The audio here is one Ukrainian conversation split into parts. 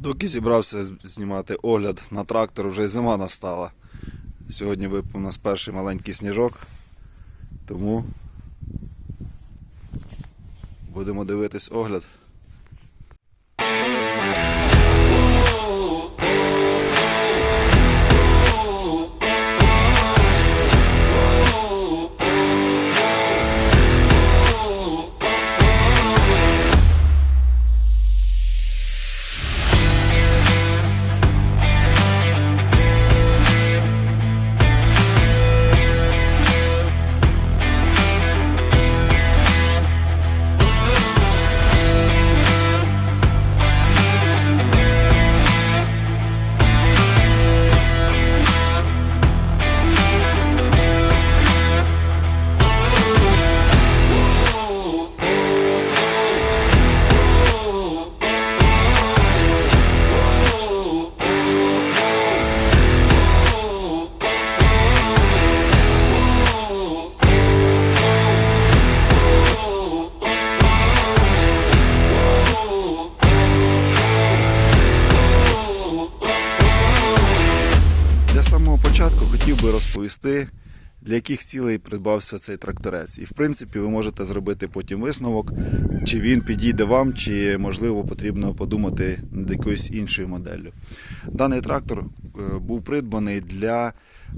Доки зібрався знімати огляд на трактор, вже й зима настала. Сьогодні випав у нас перший маленький сніжок, тому будемо дивитись огляд. Хотів би розповісти, для яких цілей придбався цей тракторець. І в принципі ви можете зробити потім висновок, чи він підійде вам, чи можливо потрібно подумати над якоюсь іншою моделлю. Даний трактор е, був придбаний для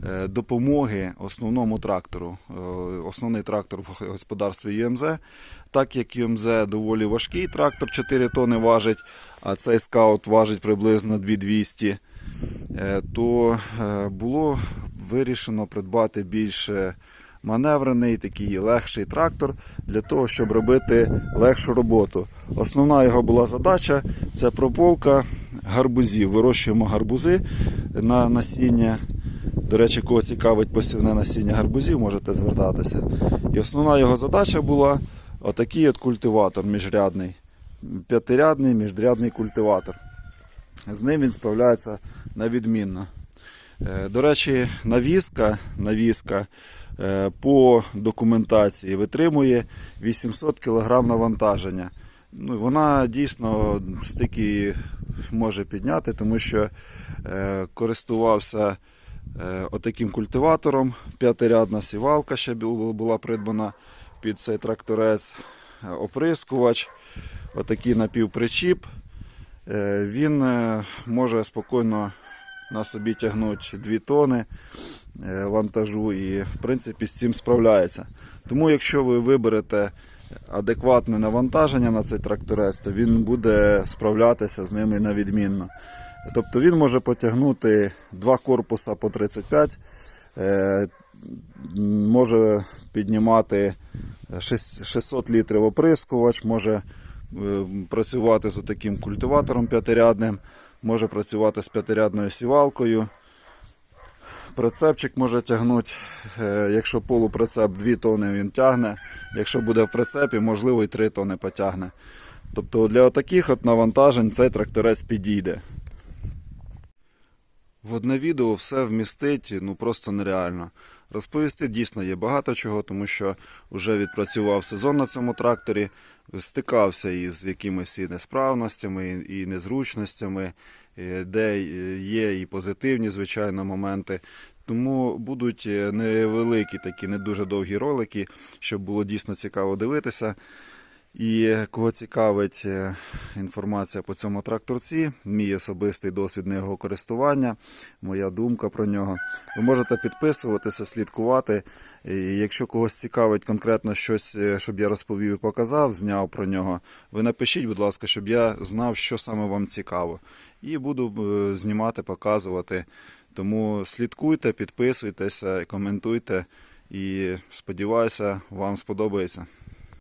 е, допомоги основному трактору. Е, Основний трактор в господарстві ЮМЗ. Так як ЮМЗ доволі важкий трактор, 4 тони важить, а цей скаут важить приблизно 2200 е, то було вирішено придбати більш е, маневрений, такий легший трактор для того, щоб робити легшу роботу. Основна його була задача це прополка гарбузів. Вирощуємо гарбузи на насіння. До речі, кого цікавить посівне насіння гарбузів, можете звертатися. І основна його задача була отакий от культиватор міжрядний, п'ятирядний міжрядний культиватор. З ним він справляється на відмінно. Е, До речі, навіска, навіска е, по документації витримує 800 кг навантаження. Ну, вона дійсно стільки може підняти, тому що е, користувався отаким культиватором. П'ятирядна сівалка ще була придбана під цей тракторець, оприскувач, отакий напівпричіп. Він може спокійно на собі тягнути 2 тони е, вантажу і в принципі з цим справляється. Тому якщо ви виберете адекватне навантаження на цей тракторець, то він буде справлятися з ними на відмінно. Тобто він може потягнути два корпуса по 35, е, може піднімати 600 літрів оприскувач, може е, працювати з таким культиватором п'ятирядним, може працювати з п'ятирядною сівалкою. Прицепчик може тягнути, е, якщо полуприцеп 2 тони він тягне, якщо буде в прицепі, можливо і 3 тони потягне. Тобто для таких навантажень цей тракторець підійде. В одне відео все вмістить ну просто нереально. Розповісти дійсно є багато чого, тому що вже відпрацював сезон на цьому тракторі, стикався із якимись і несправностями, і незручностями, де є і позитивні, звичайно, моменти. Тому будуть е, невеликі такі, не дуже довгі ролики, щоб було дійсно цікаво дивитися. І кого цікавить е, інформація по цьому тракторці, мій особистий досвід на його користування, моя думка про нього, ви можете підписуватися, слідкувати. І якщо когось цікавить конкретно щось, е, щоб я розповів і показав, зняв про нього, ви напишіть, будь ласка, щоб я знав, що саме вам цікаво. І буду е, знімати, показувати. Тому слідкуйте, підписуйтеся, коментуйте і сподіваюся, вам сподобається.